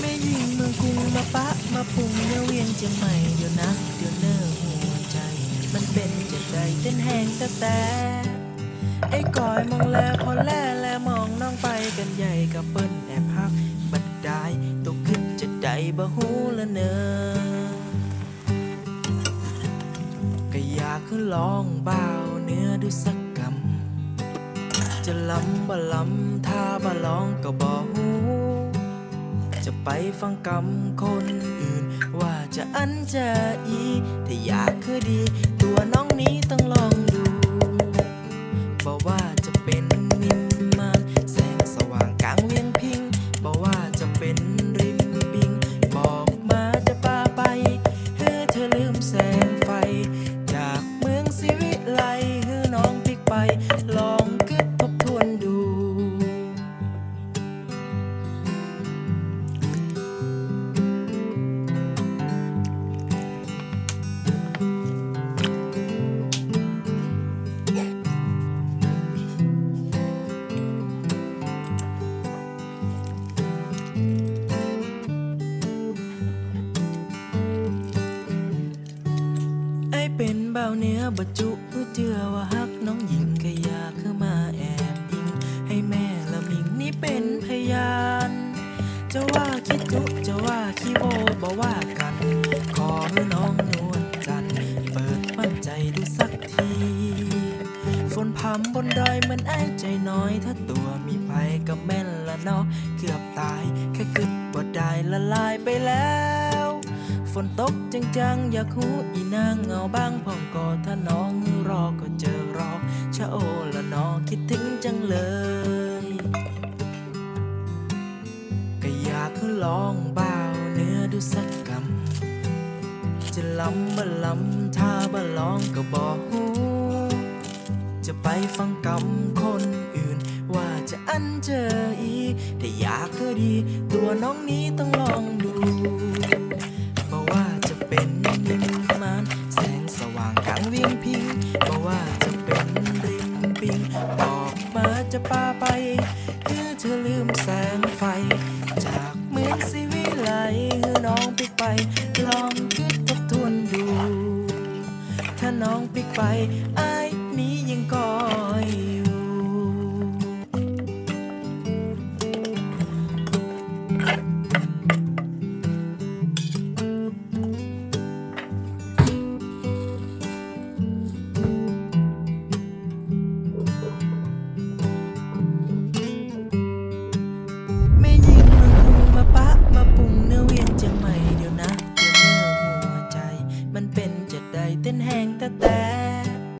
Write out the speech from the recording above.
แม่ยิงเมืองกรุงมาปะมาพุงเนื้อเวียงจียงใหม่เดี๋ยวนะเดี๋ยวเนอหัวใจ มันเป็นจะใจเต้นแหงแต่แต่ไอ้กอยมองแลพอแล น้องไปกันใหญ่กับเปิ้นแอบพัก บัดได้ตกขึ้นจะได้บ่ฮู้ละเนอก็อยากคือลองบ่าวเนื้อดูสักกำจะล้ำบ่ล้ำถ้าบ่ลองก็บ่ฮู้จะไปฟังกำคนอื่น ว่าจะอันจะอี ถ้าอยากคือดี ตัวน้องนี้ เป็นเบาเนื้อบรรจุเพื่อเจือว่าฮักน้องหญิงก็อยากคือมาแอบยิง ให้แม่ละมิงนี่เป็นพยาน จะว่าคิดจุจะว่าขี้โบบ่ว่ากัน ขอให้น้องนวลจันทร์เปิดมั่นใจดูสักที ฝนพำบนดอยมันไอ้ใจน้อย ถ้าตัวมีภัยกับแม่นละเนาะเกือบตายแค่กึดบ่ได้ละลายไปแล้ว ฝนตกจังๆ อยากหูอีนางเงาบ้างพ่องกอถ้าน้องรอก็เจอรอชะโอละน้องคิดถึงจังเลยก็อยากคือลองบ่าวเนื้อดูสักกำจะล้ำบ่ล้ำถ้าบ่ลองก็บอกหูจะไปฟังกำคนอื่น ว่าจะอันเจออีถ้าอยากคือดี ตัวน้องนี้ต้องลองดู จะพาไปเพื่อเธอลืมแสงไฟ จากเมืองสิวิไลเฮือน้องปิกไป ลองคิดทบทวนดู ถ้าน้องปิกไปไอ้นี้ยังก่อ hang